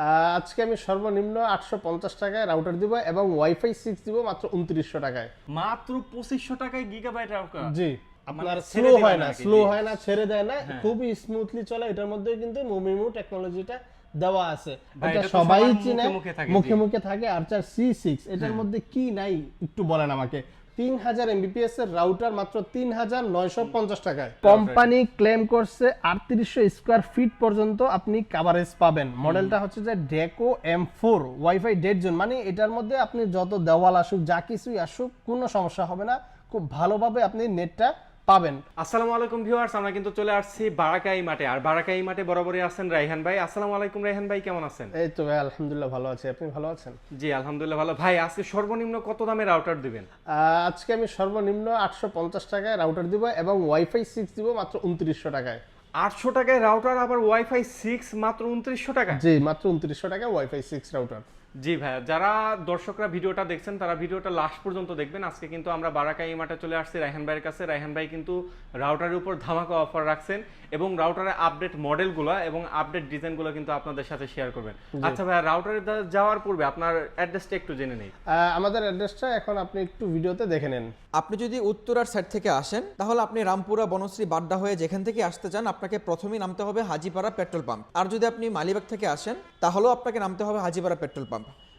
আজকে আমি সর্বনিম্ন আটশো পঞ্চাশ টাকায় রাউটার দিব এবং ওয়াইফাই সিক্স দিব মাত্র উনত্রিশশো টাকায়। মাত্র পঁচিশশো টাকায় গিগাবাইট রাউটার জি। আপনার মানে স্লো হয় না স্লো হয় না ছেড়ে দেয় না হ্যাঁ। খুবই স্মুথলি চলে। এটার মধ্যে কিন্তু মুমিমু টেকনোলজিটা দেওয়া আছে। এটা সবাই চিনে মুখে মুখে থাকে, মুখে হ্যাঁ। মুখে থাকে। আর্চার সি সিক্স এটার মধ্যে কি নাই একটু বলেন আমাকে। তিন হাজার এমবিপিএস এর রাউটার মাত্র তিন হাজার নয়শো পঞ্চাশ টাকায়। কোম্পানি ক্লেম করছে আটত্রিশশো স্কোয়ার ফিট পর্যন্ত আপনি কাভারেজ পাবেন। মডেলটা হচ্ছে যে Deco M four WiFi dead zone মানে এটার মধ্যে আপনি যত দেওয়াল আসুক যা কিছুই আসুক কোনো সমস্যা হবে না। খুব ভালোভাবে আপনি নেটটা পাবেন। আসসালামু আলাইকুম ভিউয়ার্স আমরা কিন্তু চলে আসছি বারাকাই মাঠে। আর বারাকাই মাঠে বরাবরই আছেন রাইহান ভাই। আসসালামু আলাইকুম রাইহান ভাই কেমন আছেন? এই তো ভাই আলহামদুলিল্লাহ ভালো আছি। আপনি ভালো আছেন? জি আলহামদুলিল্লাহ ভালো। ভাই আজকে সর্বনিম্ন কত দামে রাউটার দিবেন? আজকে আমি সর্বনিম্ন আটশো পঞ্চাশ টাকায় রাউটার দিব এবং ওয়াইফাই সিক্স দিব মাত্র উনত্রিশশো টাকায়। আটশো টাকায় রাউটার আবার ওয়াইফাই সিক্স মাত্র উনত্রিশশো টাকা জি মাত্র উনত্রিশশো টাকায় ওয়াইফাই সিক্স রাউটার জি ভাই যারা দর্শকরা ভিডিওটা দেখছেন তারা ভিডিওটা লাস্ট পর্যন্ত দেখবেন। আজকে কিন্তু আমরা বারাকাই মাঠে চলে আসছি রায়হান ভাইয়ের কাছে। রায়হান ভাই কিন্তু রাউটারের উপর ধামাকা অফার রাখছেন এবং রাউটারের আপডেট মডেলগুলো এবং আপডেট ডিজাইনগুলো কিন্তু আপনাদের সাথে শেয়ার করবেন। আচ্ছা ভাই রাউটারে যাওয়ার পূর্বে আপনার অ্যাড্রেসটা একটু জেনে নেই। আহ, আমাদের অ্যাড্রেসটা এখন আপনি একটু ভিডিওতে দেখে নেন। আপনি যদি উত্তরার সাইড থেকে আসেন তাহলে আপনি রামপুরা বনশ্রী বাড্ডা হয়ে যেখান থেকে আসতে চান আপনাকে প্রথমেই নামতে হবে হাজিপাড়া পেট্রোল পাম্প। আর যদি আপনি মালিবাগ থেকে আসেন তাহলেও আপনাকে নামতে হবে Hajipara petrol pump.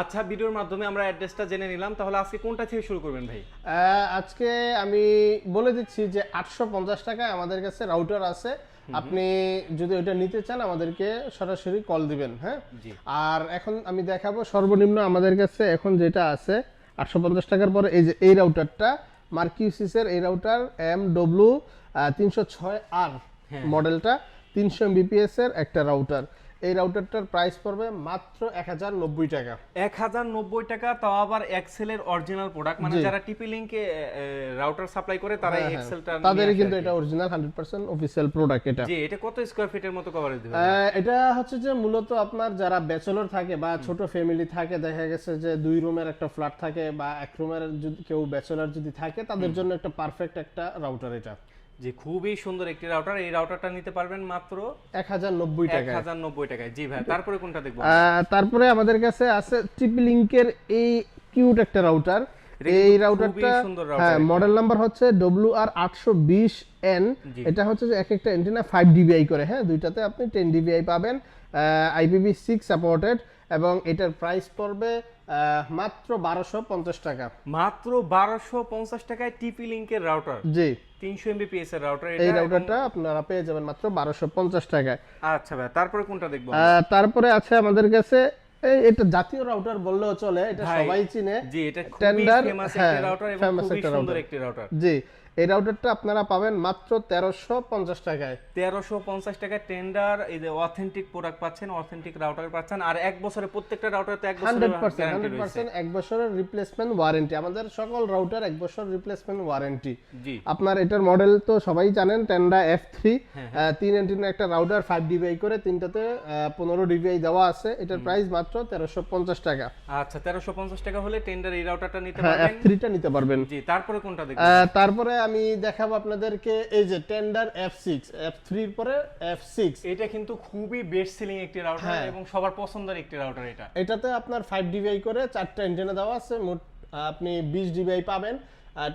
আচ্ছা ভিডিওর মাধ্যমে আমরা অ্যাড্রেসটা জেনে নিলাম। তাহলে আজকে কোনটা থেকে শুরু করবেন ভাই? আজকে আমি বলে দিচ্ছি যে আটশো পঞ্চাশ টাকায় আমাদের কাছে রাউটার আছে। আপনি যদি ওইটা নিতে চান আমাদেরকে সরাসরি কল দিবেন হ্যাঁ? আর এখন আমি দেখাবো সর্বনিম্ন আমাদের কাছে এখন যেটা আছে আটশো পঞ্চাশ টাকার পরে এই যে এই রাউটারটা মার্কিউসিসের এই রাউটার এম ডব্লিউ তিনশো ছয় আর মডেলটা তিনশো এমবিপিএস এর একটা রাউটার এই রাউটারটার প্রাইস পড়বে মাত্র এক হাজার নব্বই টাকা। এক হাজার নব্বই টাকা তাও আবার এক্সেলের অরিজিনাল প্রোডাক্ট মানে যারা টিপি লিঙ্কে রাউটার সাপ্লাই করে তারা। এক্সেলটা তাদেরই কিন্তু এটা original hundred percent official product এটা। জি এটা কত স্কোয়ার ফিটের মতো কভারেজ দিবে এটা হচ্ছে যে মূলত আপনার যারা ব্যাচেলর থাকে বা ছোট ফ্যামিলি থাকে দেখা গেছে যে দুই রুমের একটা ফ্ল্যাট থাকে বা এক রুমের যদি কেউ ব্যাচেলর যদি থাকে তাদের জন্য একটা পারফেক্ট একটা রাউটার এটা। জি খুবই সুন্দর একটি রাউটার এই রাউটারটা নিতে পারবেন মাত্র এক হাজার নব্বই এক টাকা হাজার নব্বই টাকায়। জি ভাই তারপরে কোনটা দেখব? তারপরে আমাদের কাছে আছে ট্রিপল লিঙ্কের এই কিউট একটা রাউটার এই রাউটারটা হ্যাঁ মডেল নাম্বার হচ্ছে ডব্লিউ আর আটশো বিশ এন জি। এটা হচ্ছে যে এক একটা এন্টিনা ফাইভ ডিবিআই করে হ্যাঁ দুইটাতে আপনি টেন ডিবিআই পাবেন আইপিভি সিক্স সাপোর্টেড এবং এটার প্রাইস পড়বে মাত্র বারোশো পঞ্চাশ টাকা। মাত্র বারোশো পঞ্চাশ টাকায় টিপি লিঙ্কের রাউটার জি। তিনশো এমবিপিএস এর রাউটার এই রাউটারটা আপনারা পেয়ে যাবেন মাত্র বারোশো পঞ্চাশ টাকায়। আচ্ছা ভাই তারপরে কোনটা দেখব তারপরে আছে আমাদের কাছে এই এটা জাতীয় রাউটার বললেও চলে এটা সবাই চিনে। জি এটা Tender, ফেমাস হ্যাঁ, একটি রাউটার এবং খুবই সুন্দর একটি রাউটার জি এই রাউটারটা আপনারা পাবেন মাত্র তেরোশো পঞ্চাশ টাকায়। তেরোশো পঞ্চাশ টাকা টেন্ডার এই যে অথেন্টিক প্রোডাক্ট পাচ্ছেন অথেন্টিক রাউটার পাচ্ছেন আর এক বছরে প্রত্যেকটা রাউটার তো এক বছরের এক বছরের রিপ্লেসমেন্ট ওয়ারেন্টি আমাদের সকল রাউটার এক বছর রিপ্লেসমেন্ট ওয়ারেন্টি জি। আপনার এটার মডেল তো সবাই জানেন টেন্ডা এফ থ্রি তিন এন্টিনা একটা রাউটার ফাইভ ডিবিআই করে তিনটাতে পনেরো ডিবিআই দেওয়া আছে। এটার প্রাইস মাত্র তেরোশো পঞ্চাশ টাকা। আচ্ছা তেরোশো পঞ্চাশ টাকা হলে টেন্ডার এই রাউটারটা নিতে হ্যাঁ এফ পারবেন থ্রিটা নিতে পারবেন। জি তারপরে কোনটা দেখবেন? তারপরে আমি দেখাবো আপনাদেরকে এই যে টেন্ডার এফ সিক্স এফ থ্রির পরে এফ সিক্স এটা কিন্তু খুবই বেস্ট সেলিং একটি রাউটার হ্যাঁ। এবং সবার পছন্দের একটি রাউটার এটা। এটাতে আপনার ফাইভ ডিবিআই করে চারটা ইন্টারনেট দেওয়া আছে মোট আপনি বিশ ডিবিআই পাবেন।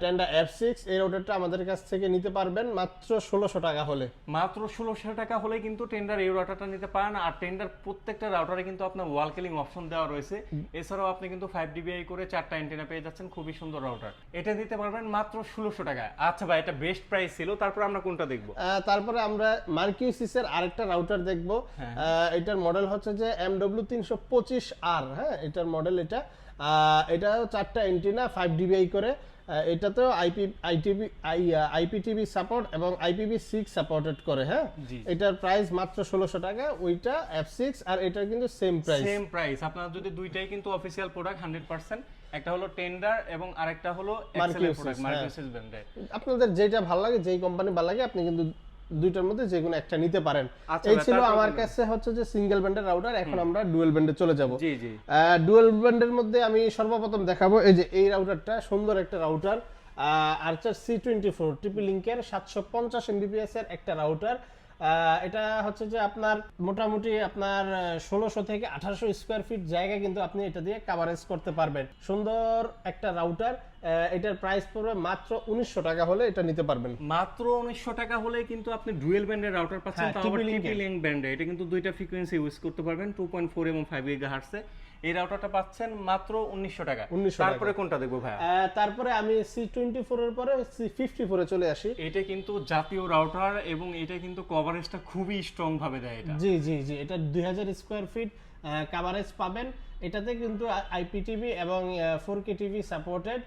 টেন্ডার এফ সিক্স এই রোডারটা আমাদের কাছ থেকে নিতে পারবেন মাত্র ষোলোশো টাকা হলে। মাত্র ষোলোশো টাকা হলে কিন্তু টেন্ডার এই রাউটারটা নিতে পারেন। আর টেন্ডার প্রত্যেকটা রাউটারে কিন্তু আপনার ওয়াল কেলিং অপশন দেওয়া রয়েছে। এছাড়াও আপনি কিন্তু ফাইভ ডিবিআই করে চারটা অ্যান্টেনা পেয়ে যাচ্ছেন। খুবই সুন্দর রাউটার এটা নিতে পারবেন মাত্র ষোলোশো টাকায় আচ্ছা ভাই এটা বেস্ট প্রাইস ছিল। তারপর আমরা কোনটা দেখব? তারপরে আমরা মার্কিউসিসের আরেকটা রাউটার দেখব। হ্যাঁ। এটার মডেল হচ্ছে যে এম ডব্লিউ তিনশো পঁচিশ আর হ্যাঁ? এটার মডেল এটা। এটাও চারটা এন্টিনা ফাইভ ডিবিআই করে। এটাতেও আইপি আইটিভি আইপিটিভি সাপোর্ট এবং আইপিভি সিক্স সাপোর্টেড করে হ্যাঁ? এটার প্রাইস মাত্র ষোলোশো টাকা ওইটা এফ সিক্স আর এটা কিন্তু সেম প্রাইস সেম প্রাইস আপনার যদি দুইটাই কিন্তু অফিসিয়াল প্রোডাক্ট হান্ড্রেড পার্সেন্ট একটা হলো টেন্ডার এবং আরেকটা হলো হ্যাঁ। ব্র্যান্ডের আপনাদের যেটা ভালো লাগে যেই কোম্পানি ভালো লাগে আপনি কিন্তু দুইটার মধ্যে যে কোনো একটা নিতে পারেন। আচ্ছা এই ছিল আমার কাছে হচ্ছে যে সিঙ্গেল ব্যান্ডের রাউটার এখন আমরা ডুয়েল ব্যান্ডে চলে যাব। জি জি। ডুয়েল ব্যান্ডের মধ্যে আমি সর্বপ্রথম দেখাবো এই যে এই রাউটারটা সুন্দর একটা router Archer C twenty four triple লিঙ্কের সাতশো পঞ্চাশ এমবিপিএস এর একটা রাউটার এটা হচ্ছে যে আপনার মোটামুটি আপনার ষোলোশো থেকে আঠারোশো স্কোয়ার ফিট জায়গা কিন্তু আপনি এটা দিয়ে কাভারেজ করতে পারবেন। সুন্দর একটা রাউটার এটার প্রাইস পড়বে মাত্র উনিশশো টাকা হলে এটা নিতে পারবেন। মাত্র উনিশশো টাকা হলে কিন্তু আপনি ডুয়েল ব্যান্ডের রাউটার পাচ্ছেন হ্যাঁ, তাও আবার ব্যান্ডে এটা কিন্তু দুইটা ফ্রিকোয়েন্সি ইউজ করতে পারবেন টু পয়েন্ট ফোর এবং ফাইভ গিগাহার্টসে এই রাউটারটা পাচ্ছেন মাত্র উনিশশো টাকা। 1900 টাকা। তারপরে কোনটা দেখব ভাই তারপরে আমি সি টোয়েন্টি ফোরের পরে সি ফিফটি ফোরে চলে আসি। এটা কিন্তু জাতীয় রাউটার এবং এটা কিন্তু কভারেজটা খুবই স্ট্রং ভাবে দেয় এটা। জি জি জি এটা দুই হাজার স্কোয়ার ফিট কাভারেজ পাবেন। এটাতে কিন্তু আইপিটিভি এবং four K TV supported.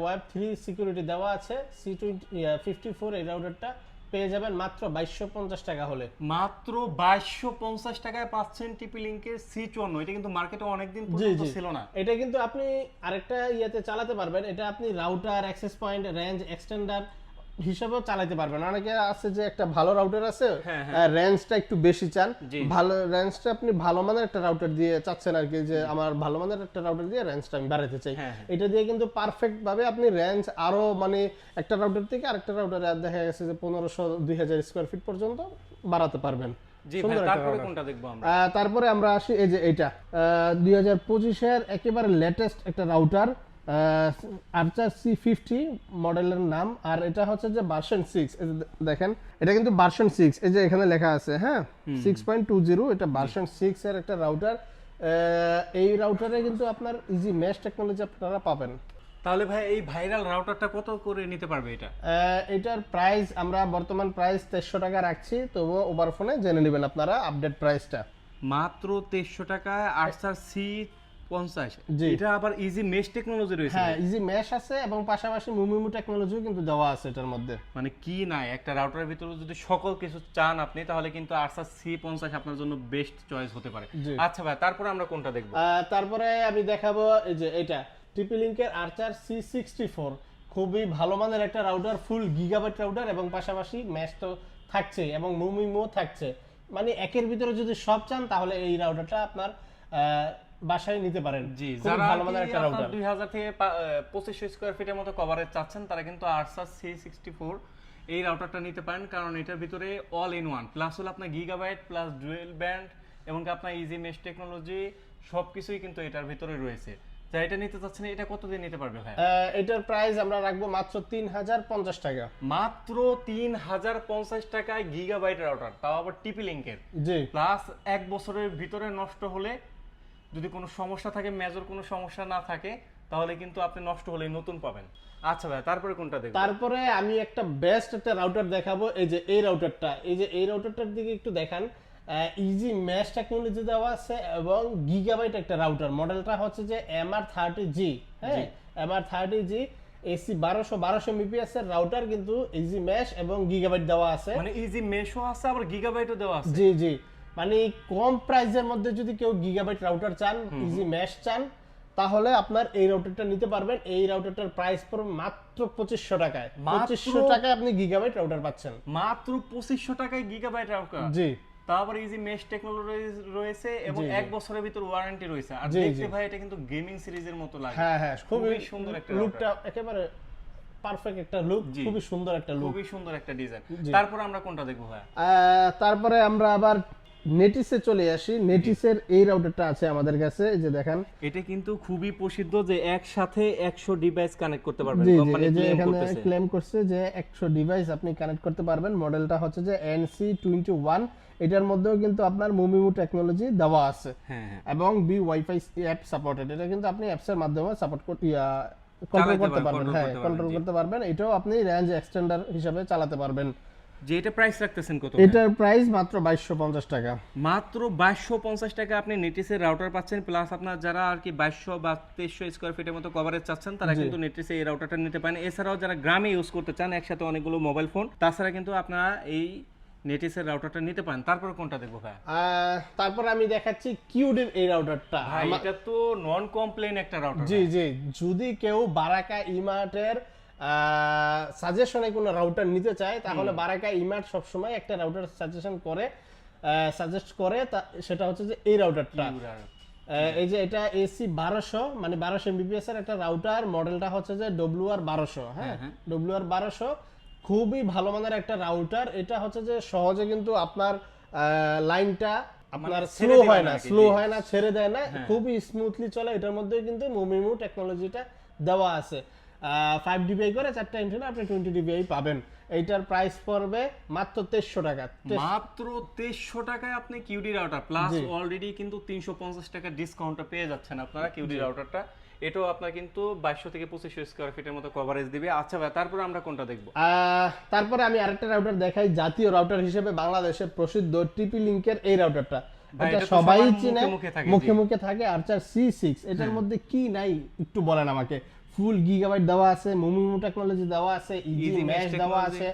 Web three security দেওয়া আছে। সি টোয়েন্টি ফিফটি ফোর এই রাউটারটা পেয়ে যাবেন মাত্র বাইশশো পঞ্চাশ টাকা হলে। মাত্র বাইশশো পঞ্চাশ টাকায় পাচ্ছেন টিপি লিঙ্কের সি চুয়ান্ন। এটা কিন্তু মার্কেটে অনেকদিন পর্যন্ত ছিল না। এটা কিন্তু আপনি আরেকটা ইয়েতে চালাতে পারবেন। এটা আপনি router access point range extender হিসাবেও চালাতে পারবেন। অনেকে আছে যে একটা ভালো রাউটার আছে হ্যাঁ, হ্যাঁ। রেঞ্জটা একটু বেশি চান। ভালো রেঞ্জটা আপনি ভালো মানের একটা রাউটার দিয়ে চাচ্ছেন আর কি যে আমার ভালো মানের একটা রাউটার দিয়ে রেঞ্জটা আমি বাড়াতে চাই। হ্যাঁ, হ্যাঁ। এটা দিয়ে কিন্তু পারফেক্ট ভাবে আপনি রেঞ্জ আরও মানে একটা রাউটার থেকে আরেকটা রাউটারে দেখা গেছে যে পনেরোশো দুই হাজার স্কোয়ার ফিট পর্যন্ত বাড়াতে পারবেন। তারপরে আমরা? আসি এই যে এটা। দুই হাজার পঁচিশের একেবারে লেটেস্ট একটা রাউটার আর্চার সি ফিফটি মডেলের নাম আর এটা হচ্ছে যে ভার্সন সিক্স দেখেন এটা কিন্তু ভার্সন সিক্স এই যে এখানে লেখা আছে হ্যাঁ? সিক্স পয়েন্ট টু জিরো এটা ভার্সন সিক্স এর একটা রাউটার এই রাউটারে কিন্তু আপনার ইজি মেশ টেকনোলজি আপনারা পাবেন। তাহলে ভাই এই ভাইরাল রাউটারটা কত করে নিতে পারবে এটা? এটার প্রাইস আমরা বর্তমান প্রাইস তেইশশো টাকা রাখছি তবুও ওভার ফোনে জেনে নেবেন আপনারা আপডেট প্রাইসটা মাত্র তেইশশো টাকায় আটসার সি পঞ্চাশ। জি। এটা আবার ইজি মেশ টেকনোলজি রয়েছে হ্যাঁ ইজি মেশ আছে এবং পাশাপাশি মুমিমু টেকনোলজিও কিন্তু দেওয়া আছে এটার মধ্যে। মানে কি নাই একটা রাউটারের ভিতরে যদি সকল কিছু চান আপনি তাহলে কিন্তু আরসার সি পঞ্চাশ আপনার জন্য বেস্ট চয়েস হতে পারে। আচ্ছা ভাই তারপরে আমরা কোনটা দেখব? তারপরে আমি দেখাবো এই যে এটা টিপি আর্চার সি সিক্সটি ফোর খুবই ভালো মানের একটা রাউটার ফুল গিগাবাইট রাউটার এবং পাশাপাশি ম্যাশ তো থাকছে এবং মুমিমো থাকছে। মানে একের ভিতরে যদি সব চান তাহলে এই রাউটারটা আপনার বাসায় নিতে পারেন। জি যারা ভালো মানের একটা রাউটার দুই হাজার থেকে পঁচিশশো স্কোয়ার ফিটের মতো কভারেজ চাচ্ছেন তারা কিন্তু আরসার সি সিক্সটি ফোর এই রাউটারটা নিতে পারেন কারণ এটার ভিতরে অল ইন ওয়ান প্লাস হলো আপনার গিগাবাইট প্লাস ডুয়েল ব্যান্ড এবং আপনার ইজি মেশ টেকনোলজি সবকিছুই কিন্তু এটার ভিতরে রয়েছে। যা এটা নিতে চাচ্ছেন এটা কতদিন নিতে পারবে ভাই এটার প্রাইস আমরা রাখব মাত্র তিন হাজার পঞ্চাশ টাকা। মাত্র তিন হাজার পঞ্চাশ টাকায় গিগাবাইট রাউটার তাও আবার টিপি লিঙ্কের জি। প্লাস এক বছরের ভিতরে নষ্ট হলে যদি কোনো সমস্যা থাকে মেজর কোনো সমস্যা না থাকে তাহলে কিন্তু আপনি নষ্ট হলে নতুন পাবেন। আচ্ছা ভাই তারপরে কোনটা দেখব? তারপরে আমি একটা বেস্ট একটা রাউটার দেখাবো এই যে এই রাউটারটা এই যে এই রাউটারটার দিকে একটু দেখান। ইজি ম্যাশ টেকনোলজি দেওয়া আছে এবং গিগাবাইট একটা রাউটার মডেলটা হচ্ছে যে এম আর থার্টি জি হ্যাঁ? M R thirty G AC বারোশো বারোশো মিপিএস এর রাউটার কিন্তু ইজি ম্যাশ এবং গিগাবাইট দেওয়া আছে। মানে ইজি মেশও আছে আবার গিগাবাইটও দেওয়া আছে। জি জি। মানে কম প্রাইসের মধ্যে যদি কেউ গিগাবাইট রাউটার চান ইজি ম্যাশ চান তাহলে আপনার এই রাউটারটা নিতে পারবেন। এই রাউটারটার প্রাইস পড়বে মাত্র পঁচিশশো টাকায়? পঁচিশশো টাকায় আপনি গিগাবাইট রাউটার পাচ্ছেন। মাত্র পঁচিশশো টাকায় গিগাবাইট রাউটার জি। তারপর ইজি মেশ টেকনোলজি রয়েছে এবং। এক বছরের ভিতর ওয়ারেন্টি রয়েছে। আর দেখতে ভাই এটা কিন্তু গেমিং সিরিজের মতো লাগে। হ্যাঁ হ্যাঁ খুবই সুন্দর একটা লুকটা একেবারে পারফেক্ট একটা লুক। খুবই সুন্দর একটা লুক খুবই সুন্দর একটা ডিজাইন। তারপর আমরা কোনটা দেখব ভাই তারপরে আমরা আবার নেটিসে চলে আসি। নেটিসের এই রাউটারটা আছে আমাদের কাছে এই যে দেখেন। এটা কিন্তু খুবই প্রসিদ্ধ যে একসাথে একশো ডিভাইস কানেক্ট করতে পারবেন। কোম্পানি এখানে ক্লেম করছে যে একশো ডিভাইস আপনি কানেক্ট করতে পারবেন। মডেলটা হচ্ছে যে এনসি টোয়েন্টি ওয়ান এটার মধ্যেও কিন্তু আপনার মুমিমু টেকনোলজি দেওয়া আছে। হ্যাঁ হ্যাঁ। এবং বি ওয়াইফাই অ্যাপ সাপোর্টেড এটা কিন্তু আপনি অ্যাপসের মাধ্যমে সাপোর্ট কন্ট্রোল করতে পারবেন হ্যাঁ কন্ট্রোল করতে পারবেন। এটাও আপনি রেঞ্জ এক্সটেন্ডার হিসেবে চালাতে পারবেন। যে এটা প্রাইস রাখতেছেন কত এটার প্রাইস মাত্র বাইশশো পঞ্চাশ টাকা। মাত্র বাইশশো পঞ্চাশ টাকা আপনি নেটিসের রাউটার পাচ্ছেন প্লাস আপনার যারা আর কি বাইশশো বা তেইশশো স্কোয়ার ফিটের মতো কভারেজ চাচ্ছেন তারা কিন্তু নেটিসে এই রাউটারটা নিতে পারেন। এছাড়াও যারা গ্রামে ইউজ করতে চান একসাথে অনেকগুলো মোবাইল ফোন তাছাড়া কিন্তু আপনারা এই নেটিসের রাউটারটা নিতে পারেন। তারপরে কোনটা দেখব ভাই? তারপর আমি দেখাচ্ছি কিউডির এই রাউটারটা এটা তো নন কমপ্লেন একটা রাউটার জি জি। যদি কেউ বারাকা ইমার্টের সাজেশনে কোনো রাউটার নিতে চায় তাহলে বারাকা ইমার্ট সবসময় একটা রাউটার সাজেশন করে সাজেস্ট করে সেটা হচ্ছে যে এই রাউটারটা এই যে এটা এসি বারোশো মানে বারোশো এমবিপিএস এর একটা রাউটার মডেলটা হচ্ছে যে ডব্লিউ আর বারোশো হ্যাঁ? ডব্লিউ আর বারোশো খুবই ভালো মানের একটা রাউটার এটা হচ্ছে যে সহজে কিন্তু আপনার লাইনটা আপনার মানে স্লো হয় না স্লো হয় না ছেড়ে দেয় না খুবই স্মুথলি চলে। এটার মধ্যে কিন্তু মুমিমু টেকনোলজিটা দেওয়া আছে। ফাইভ ডিবিআই করে চারটা ইন্টারনেট আপনি টোয়েন্টি ডিবিআই পাবেন। এইটার প্রাইস পড়বে মাত্র তেইশশো টাকা। মাত্র তেইশশো টাকায় আপনি কিউডি রাউটার প্লাস অলরেডি কিন্তু তিনশো পঞ্চাশ টাকা ডিসকাউন্টটা পেয়ে যাচ্ছেন আপনারা কিউডি রাউটারটা এটাও আপনার কিন্তু বাইশশো থেকে পঁচিশশো স্কোয়ার ফিটের মতো কভারেজ দিবে। আচ্ছা ভাই তারপরে আমরা কোনটা দেখব? তারপরে আমি আরেকটা রাউটার দেখাই জাতীয় রাউটার হিসেবে বাংলাদেশে প্রসিদ্ধ টিপি লিংকের এই রাউটারটা এটা সবাই চিনে মুখে। মুখে থাকে আর্চার সি সিক্স এটার মধ্যে কি নাই একটু বলেন আমাকে। ফুল গিগাবাইট দেওয়া আছে মুমিমু টেকনোলজি দেওয়া আছে ইজি ম্যাশ দেওয়া আছে।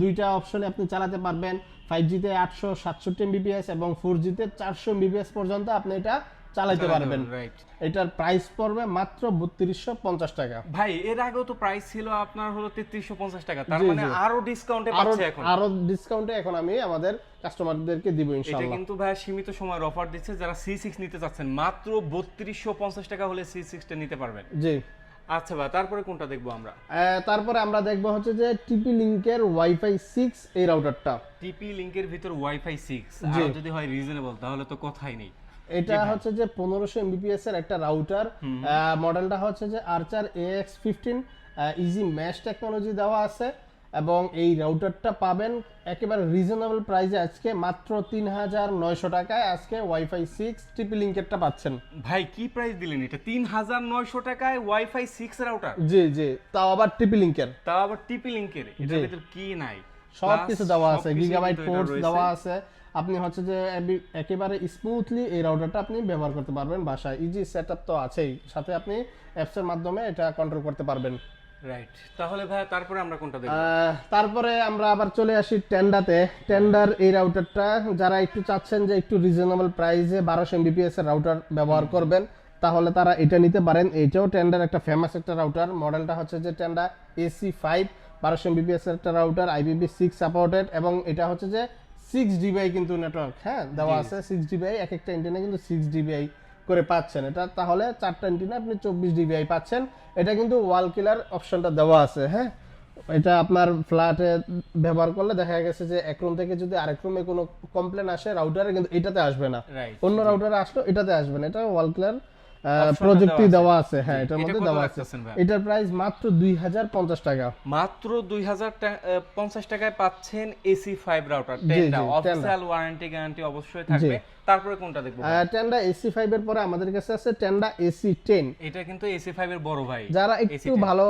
দুইটা অপশনে আপনি চালাতে পারবেন। ফাইভ জিতে আটশো সাতষট্টি এমবিপিএস এবং ফোর জিতে চারশো এমবিপিএস পর্যন্ত আপনি এটা চালাতে পারবেন। এটার প্রাইস পড়বে মাত্র বত্রিশশো পঞ্চাশ টাকা। ভাই এর আগেও তো প্রাইস ছিল আপনার হলো তেত্রিশশো পঞ্চাশ টাকা। তার মানে আরও ডিসকাউন্টে আরও পাচ্ছে এখন। আরও ডিসকাউন্টে এখন আমি আমাদের কাস্টমারদেরকে দিব ইনশাআল্লাহ। এটা কিন্তু ভাই সীমিত সময়ের অফার দিচ্ছে। যারা সি সিক্স নিতে চাচ্ছেন মাত্র বত্রিশশো পঞ্চাশ টাকা হলে সি সিক্সটা নিতে পারবেন। জি। আচ্ছা ভাই তারপরে কোনটা দেখব আমরা? তারপরে আমরা দেখব হচ্ছে যে টিপি লিংকের ওয়াইফাই সিক্স এই রাউটারটা টিপি লিংকের ভিতর ওয়াইফাই 6 আর যদি হয় রিজনেবল তাহলে তো কথাই নেই। এটা হচ্ছে যে পনেরোশো এমবিপিএস এর একটা রাউটার মডেলটা হচ্ছে যে Archer A X fifteen easy mesh technology দেওয়া আছে। এবং এই রাউটারটা পাবেন একেবারে রিজনেবল প্রাইসে আজকে মাত্র তিন হাজার নয়শো টাকায়। আজকে ওয়াইফাই সিক্স টিপি লিংকেরটা পাচ্ছেন। ভাই কি প্রাইস দিলেন এটা? তিন হাজার নয়শো টাকায় ওয়াইফাই সিক্স রাউটার জি জি। তাও আবার টিপি লিংকের তাও আবার টিপি লিংকের এটার ভিতর কি নাই? সব কিছু দেওয়া আছে গিগাবাইট পোর্টস দেওয়া আছে। আপনি হচ্ছে যে একেবারে স্মুথলি এই রাউটারটা আপনি ব্যবহার করতে পারবেন বাসায়। ইজি সেটআপ তো আছেই। সাথে আপনি অ্যাপসের মাধ্যমে এটা কন্ট্রোল করতে পারবেন। রাইট তাহলে ভাই তারপরে আমরা কোনটা দেখব? তারপরে আমরা আবার চলে আসি টেন্ডাতে। টেন্ডার এই রাউটারটা যারা একটু চাচ্ছেন যে একটু রিজনেবল প্রাইসে বারোশো এমবিপিএস এর রাউটার ব্যবহার করবেন তাহলে তারা এটা নিতে পারেন। এটাও টেন্ডার একটা ফেমাস একটা রাউটার মডেলটা হচ্ছে যে টেন্ডা এসি ফাইভ বারোশো এমবিপিএস এর একটা রাউটার আইবিপি সিক্স সাপোর্টেড এবং এটা হচ্ছে যে সিক্স ডিবিআই কিন্তু নেটওয়ার্ক হ্যাঁ দেওয়া আছে সিক্স ডিবিআই এক একটা ইন্টারনে কিন্তু সিক্স ডিবিআই করে পাচ্ছেন। এটা তাহলে চারটা ইন্টারনে আপনি চব্বিশ ডিবিআই পাচ্ছেন। এটা কিন্তু ওয়াল কিলার অপশনটা দেওয়া আছে হ্যাঁ? এটা আপনার ফ্ল্যাটে ব্যবহার করলে দেখা গেছে যে এক রুম থেকে যদি আরেক রুমে কোনো কমপ্লেন আসে রাউটারে কিন্তু এটাতে আসবে না। অন্য রাউটারে আসলো এটাতে আসবে না। এটা ওয়াল Option-টা প্রযুক্তি দেওয়া আছে হ্যাঁ এটার মধ্যে দেওয়া আছে। এটার প্রাইস মাত্র দুই হাজার পঞ্চাশ টাকা। মাত্র দুই হাজার পঞ্চাশ টাকায় পাচ্ছেন এসি ফাইভ রাউটার জি, টেনটা অফিসিয়াল ওয়ারেন্টি গ্যারান্টি অবশ্যই থাকবে। তারপরে কোনটা দেখব টেন্ডা এসি ফাইভ এর পরে আমাদের কাছে আছে টেন্ডা এসি টেন এটা কিন্তু এসি ফাইভ এর বড় ভাই। যারা একটু ভালো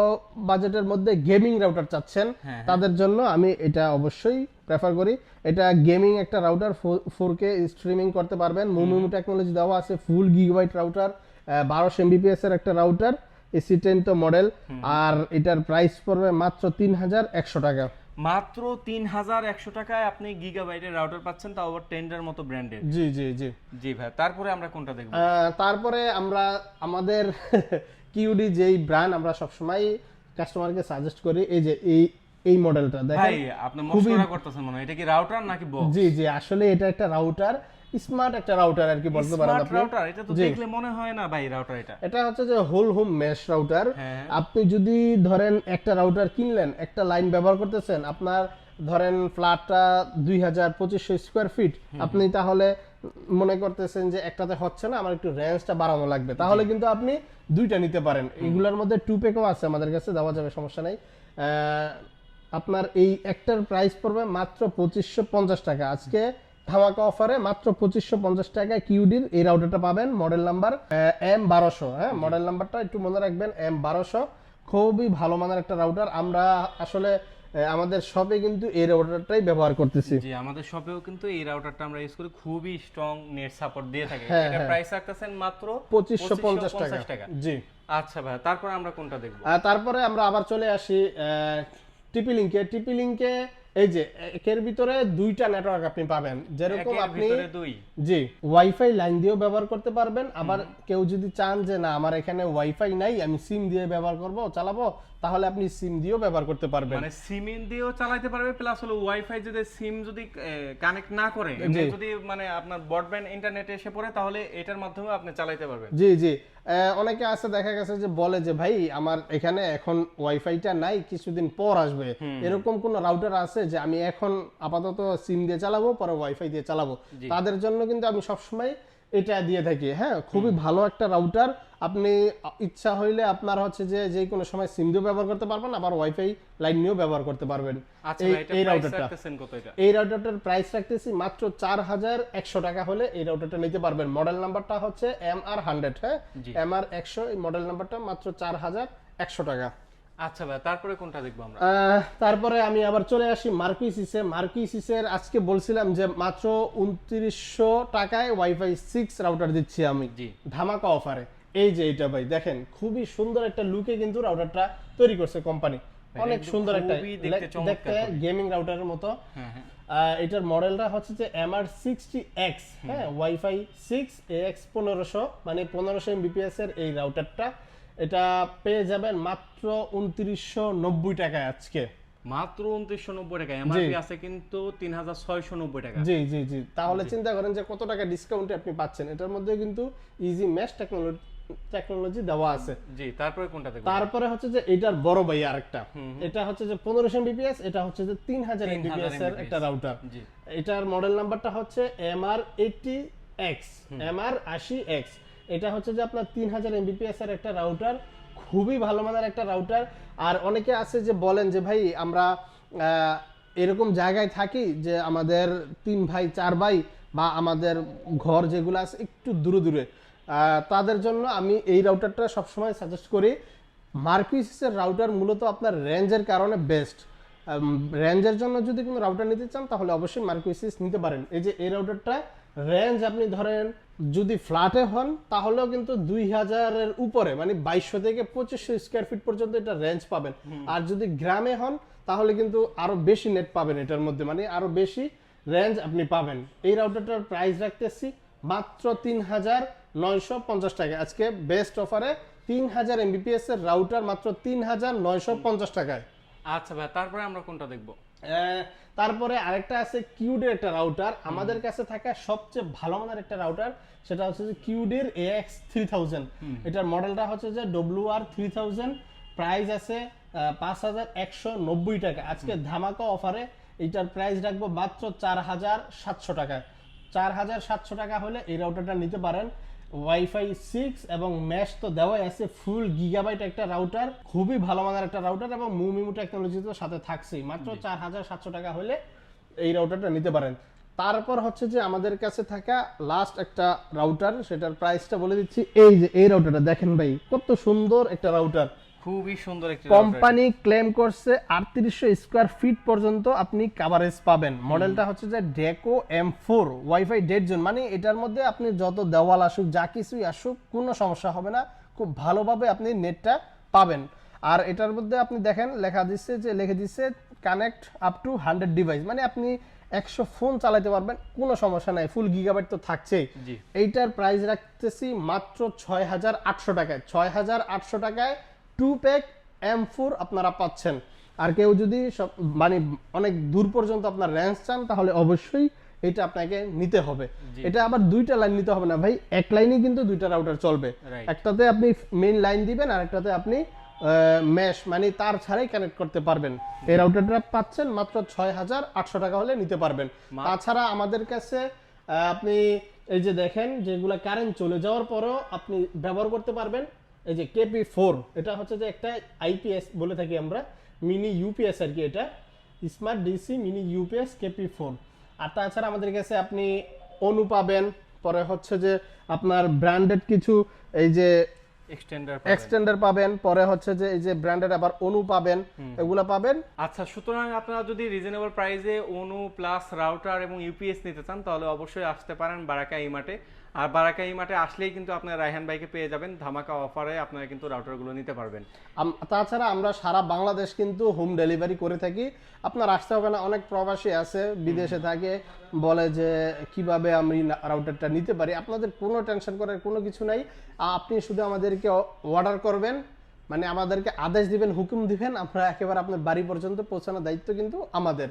বাজেটের মধ্যে গেমিং রাউটার চাচ্ছেন হ্যাঁ, তাদের জন্য আমি এটা অবশ্যই প্রেফার করি। এটা গেমিং একটা রাউটার ফোর কে স্ট্রিমিং করতে পারবেন। মুমিমু টেকনোলজি দেওয়া আছে ফুল গিগাবাইট রাউটার বারোশো এমবিপিএস এর একটা রাউটার এসি টেন তো মডেল আর এটার প্রাইস পড়বে মাত্র তিন হাজার একশো টাকা। মাত্র তিন হাজার একশো টাকায় আপনি গিগাবাইটের রাউটার পাচ্ছেন তাও আবার টেন্ডার মতো ব্র্যান্ডের জি জি জি। জি ভাই তারপরে আমরা কোনটা দেখব? তারপরে আমরা আমাদের কিউডি যেই ব্র্যান্ড আমরা সবসময় কাস্টমারকে সাজেস্ট করি এই যে এই এই মডেলটা দেখেন? ভাই আপনি মশলা করতেছেন মনে হয় এটা কি রাউটার নাকি বক্স জি জি আসলে এটা একটা রাউটার স্মার্ট একটা রাউটার আর কি বলতে পারেন আপনি। রাউটার এটা তো দেখলে মনে হয় না ভাই রাউটার এটা। এটা হচ্ছে যে হোল হোম মেশ রাউটার। আপনি যদি ধরেন একটা রাউটার কিনলেন একটা লাইন ব্যবহার করতেছেন আপনার ধরেন ফ্ল্যাটটা দুই হাজার পঁচিশশো স্কোয়ার ফিট আপনি তাহলে মনে করতেছেন যে একটাতে হচ্ছে না আমার একটু রেঞ্জটা বাড়ানো লাগবে। তাহলে কিন্তু আপনি দুইটা নিতে পারেন। এগুলোর মধ্যে টু পেকও আছে আমাদের কাছে দেওয়া যাবে সমস্যা নাই। আপনার এই একটার প্রাইস পড়বে মাত্র পঁচিশশো পঞ্চাশ টাকা। আজকে ধামাকা অফারে মাত্র পঁচিশশো পঞ্চাশ টাকায় কিউডির এই রাউটারটা পাবেন মডেল নাম্বার এম বারোশো হ্যাঁ? মডেল নাম্বারটা একটু মনে রাখবেন এম বারোশো। খুবই ভালো মানের একটা রাউটার। আমরা আসলে আমাদের শপে কিন্তু এই রাউটারটাই ব্যবহার করতেছি। জি আমাদের শপেও কিন্তু এই রাউটারটা আমরা ইউজ করি। খুবই স্ট্রং নেট সাপোর্ট দিয়ে থাকে। হ্যাঁ, এটা হ্যাঁ। প্রাইস রাখতেছেন মাত্র পঁচিশশো পঞ্চাশ 2550 টাকা। জি। আচ্ছা ভাই তারপর আমরা কোনটা দেখব? তারপরে আমরা আবার চলে আসি টিপি লিংকে টিপি লিঙ্কে এই যে একের ভিতরে দুইটা নেটওয়ার্ক আপনি পাবেন। যেরকম আপনি জি ওয়াইফাই লাইন দিয়েও ব্যবহার করতে পারবেন। আবার কেউ যদি চান যে না আমার এখানে ওয়াইফাই নাই আমি সিম দিয়ে ব্যবহার করব চালাবো তাহলে আপনি সিম দিয়েও ব্যবহার করতে পারবেন। মানে সিম দিয়েও চালাতে পারবে প্লাস হলো ওয়াইফাই যদি সিম যদি কানেক্ট না করে যদি মানে আপনার ব্রডব্যান্ড ইন্টারনেটে এসে পড়ে তাহলে এটার মাধ্যমে আপনি চালাতে পারবেন। জি জি। অনেকে আছে দেখা গেছে যে বলে যে ভাই আমার এখানে এখন ওয়াইফাইটা নাই কিছুদিন পর আসবে। এরকম কোন রাউটার আছে যে আমি এখন আপাতত সিম দিয়ে চালাবো পরে ওয়াইফাই দিয়ে চালাবো? তাদের জন্য কিন্তু আমি সবসময় এটা দিয়ে থাকি। হ্যাঁ খুবই ভালো একটা রাউটার আপনি ইচ্ছা হইলে আপনার হচ্ছে যে যে কোনো সময় সিম দিয়েও ব্যবহার করতে পারবেন আবার ওয়াইফাই লাইন নিয়েও ব্যবহার করতে পারবেন। আচ্ছা এই রাউটারটা এই রাউটারটার প্রাইস রাখতেছি মাত্র চার হাজার একশো টাকা হলে এই রাউটারটা নিতে পারবেন। মডেল নাম্বারটা হচ্ছে এম আর হান্ড্রেড হ্যাঁ? এম আর একশো এই মডেল নাম্বারটা মাত্র চার হাজার একশো টাকা। আচ্ছা ভাই তারপরে কোনটা দেখব আমরা? তারপরে আমি আবার চলে আসি মার্কিসিসে মার্কিসিসের আজকে বলছিলাম যে মাত্র উনত্রিশশো টাকায় ওয়াইফাই সিক্স রাউটার দিচ্ছি আমি জি। ধামাকা অফারে এই যে এটা ভাই দেখেন খুবই সুন্দর একটা লুকে কিন্তু রাউটারটা তৈরি করছে কোম্পানি অনেক সুন্দর একটা দেখতে গেমিং রাউটারের মতো। হ্যাঁ হ্যাঁ। এটার মডেলটা হচ্ছে যে এমআর সিক্সটি এক্স হ্যাঁ ওয়াইফাই সিক্স এক্স পনেরোশো মানে পনেরোশো এমবিপিএস এর এই রাউটারটা এটা পেয়ে যাবেন মাত্র উনত্রিশশো নব্বই টাকায় আজকে। মাত্র উনত্রিশশো নব্বই টাকা এমআরপি আছে কিন্তু তিন হাজার ছয়শো নব্বই টাকা। জি জি জি। তাহলে চিন্তা করেন যে কত টাকা ডিসকাউন্টে আপনি পাচ্ছেন। এটার মধ্যে কিন্তু ইজি ম্যাশ টেকনোলজি টেকনোলজি দেওয়া আছে। জি তারপরে কোনটা তারপরে হচ্ছে যে এটার বড় ভাই আরেকটা। এটা হচ্ছে যে 1500 বিপিএস এটা হচ্ছে যে 3000 এমবিপিএস এর একটা রাউটার এটার মডেল নাম্বারটা হচ্ছে MR80X MR80X এটা হচ্ছে যে আপনার তিন হাজার এমবিপিএস এর একটা রাউটার খুবই ভালো মানের একটা রাউটার আর অনেকে আছে যে বলেন যে, ভাই, আমরা এরকম জায়গায় থাকি যে আমাদের তিন ভাই, চার ভাই বা আমাদের ঘর যেগুলো আছে একটু দূরে দূরে। তাদের জন্য আমি এই রাউটারটা সবসময় সাজেস্ট করি। মার্কুইসের রাউটার মূলত আপনার রেঞ্জের কারণে বেস্ট রেঞ্জের জন্য যদি কোনো রাউটার নিতে চান, তাহলে অবশ্যই মার্কুইসিস নিতে পারেন। এই যে এই রাউটারটা রেঞ্জ আপনি ধরেন যদি ফ্ল্যাটে হন তাহলেও কিন্তু দুই হাজারের উপরে মানে বাইশশো থেকে পঁচিশশো স্কোয়ার ফিট পর্যন্ত এটা রেঞ্জ পাবেন। আর যদি গ্রামে হন তাহলে কিন্তু আরও বেশি নেট পাবেন এটার মধ্যে মানে আরও বেশি রেঞ্জ আপনি পাবেন। এই রাউটারটার প্রাইস রাখতেছি মাত্র তিন হাজার নয়শো পঞ্চাশ টাকা। আজকে বেস্ট অফারে তিন হাজার এমবিপিএস এর রাউটার মাত্র তিন হাজার নয়শো পঞ্চাশ টাকায়। আচ্ছা ভাই তারপরে আমরা কোনটা দেখব? আহ, তারপরে আরেকটা আছে কিউডের একটা রাউটার আমাদের কাছে থাকা সবচেয়ে ভালো মানের একটা রাউটার সেটা হচ্ছে যে কিউডের এক্স থ্রি থাউজেন্ড এটার মডেলটা হচ্ছে যে W R three thousand price আছে পাঁচ হাজার একশো নব্বই টাকা। আজকে ধামাকা অফারে এটার প্রাইস রাখব মাত্র চার হাজার সাতশো টাকা চার হাজার সাতশো টাকা হলে এই রাউটারটা নিতে পারেন। ওয়াইফাই সিক্স এবং ম্যাশ তো দেওয়াই আছে ফুল গিগাবাইট একটা রাউটার খুবই ভালো মানের একটা রাউটার এবং মুমিমু টেকনোলজি তো সাথে থাকছেই। মাত্র চার হাজার সাতশো টাকা হলে এই রাউটারটা নিতে পারেন। তারপর হচ্ছে যে আমাদের কাছে থাকা লাস্ট একটা রাউটার সেটার প্রাইসটা বলে দিচ্ছি। এই যে এই রাউটারটা দেখেন ভাই কত সুন্দর একটা রাউটার খুবই সুন্দর একটি কোম্পানি ক্লেম করছে আটত্রিশশো স্কোয়ার ফিট পর্যন্ত আপনি কাভারেজ পাবেন। মডেলটা হচ্ছে যে Deco M four WiFi dead zone মানে এটার মধ্যে আপনি যত দেওয়াল আসুক যা কিছুই আসুক কোনো সমস্যা হবে না। খুব ভালোভাবে আপনি নেটটা পাবেন। আর এটার মধ্যে আপনি দেখেন লেখা দিচ্ছে যে লিখে দিচ্ছে connect up to hundred device মানে আপনি একশো ফোন চালাতে পারবেন কোনো সমস্যা নাই ফুল গিগাবাইট তো থাকছেই। এইটার প্রাইস রাখতেছি মাত্র ছয় হাজার আটশো টাকায়। ছয় হাজার আটশো টাকায় টু প্যাক এম ফোর আপনারা পাচ্ছেন। আর কেউ যদি সব মানে অনেক দূর পর্যন্ত আপনার রেঞ্জ চান তাহলে অবশ্যই এটা আপনাকে নিতে হবে। এটা আবার দুইটা লাইন নিতে হবে না ভাই এক লাইনে কিন্তু দুইটা রাউটার চলবে। একটাতে আপনি মেইন লাইন দিবেন আর একটাতে আপনি ম্যাশ মানে তার ছাড়াই কানেক্ট করতে পারবেন। এই রাউটারটা পাচ্ছেন মাত্র ছয় হাজার আটশো টাকা হলে নিতে পারবেন। তাছাড়া আমাদের কাছে আপনি এই যে দেখেন যেগুলা কারেন্ট চলে যাওয়ার পরও আপনি ব্যবহার করতে পারবেন। এই যে কেপি ফোর এটা হচ্ছে যে একটা আইপিএস বলে থাকি আমরা মিনি ইউপিএস আর কি এটা smart DC mini UPS KP four আর তাছাড়া আমাদের কাছে আপনি অনু পাবেন পরে হচ্ছে যে আপনার ব্র্যান্ডেড কিছু এই যে এক্সটেন্ডার এক্সটেন্ডার পাবেন পরে হচ্ছে যে এই যে ব্র্যান্ডেড আবার অনু পাবেন এগুলা পাবেন। আচ্ছা সুতরাং আপনারা যদি রিজনেবল প্রাইসে অনু প্লাস রাউটার এবং ইউপিএস নিতে চান তাহলে অবশ্যই আসতে পারেন বারাকা ইমার্টে আর বারাকা ই মার্টে আসলেই কিন্তু আপনার রায়হান ভাইকে পেয়ে যাবেন ধামাকা অফারে আপনারা কিন্তু রাউটারগুলো নিতে পারবেন। তাছাড়া আমরা সারা বাংলাদেশ কিন্তু হোম ডেলিভারি করে থাকি। আপনার আসতে হবে না অনেক প্রবাসী আছে বিদেশে থাকে বলে যে কীভাবে আমি রাউটারটা নিতে পারি। আপনাদের কোনো টেনশন করার কোনো কিছু নাই। আপনি শুধু আমাদেরকে অর্ডার করবেন মানে আমাদেরকে আদেশ দিবেন হুকুম দিবেন আমরা একেবারে আপনার বাড়ি পর্যন্ত পৌঁছানোর দায়িত্ব কিন্তু আমাদের।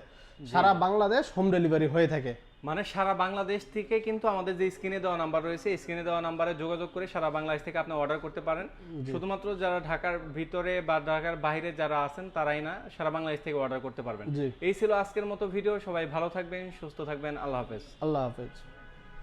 সারা বাংলাদেশ হোম ডেলিভারি হয়ে থাকে। মানে সারা বাংলাদেশ থেকে কিন্তু আমাদের যে স্ক্রিনে দেওয়া নাম্বার রয়েছে স্ক্রিনে দেওয়া নাম্বারে যোগাযোগ করে সারা বাংলাদেশ থেকে আপনি অর্ডার করতে পারেন। শুধুমাত্র যারা ঢাকার ভিতরে বা ঢাকার বাইরে যারা আছেন তারাই না সারা বাংলাদেশ থেকে অর্ডার করতে পারবেন। এই ছিল আজকের মতো ভিডিও। সবাই ভালো থাকবেন সুস্থ থাকবেন। আল্লাহ হাফেজ। আল্লাহ হাফেজ।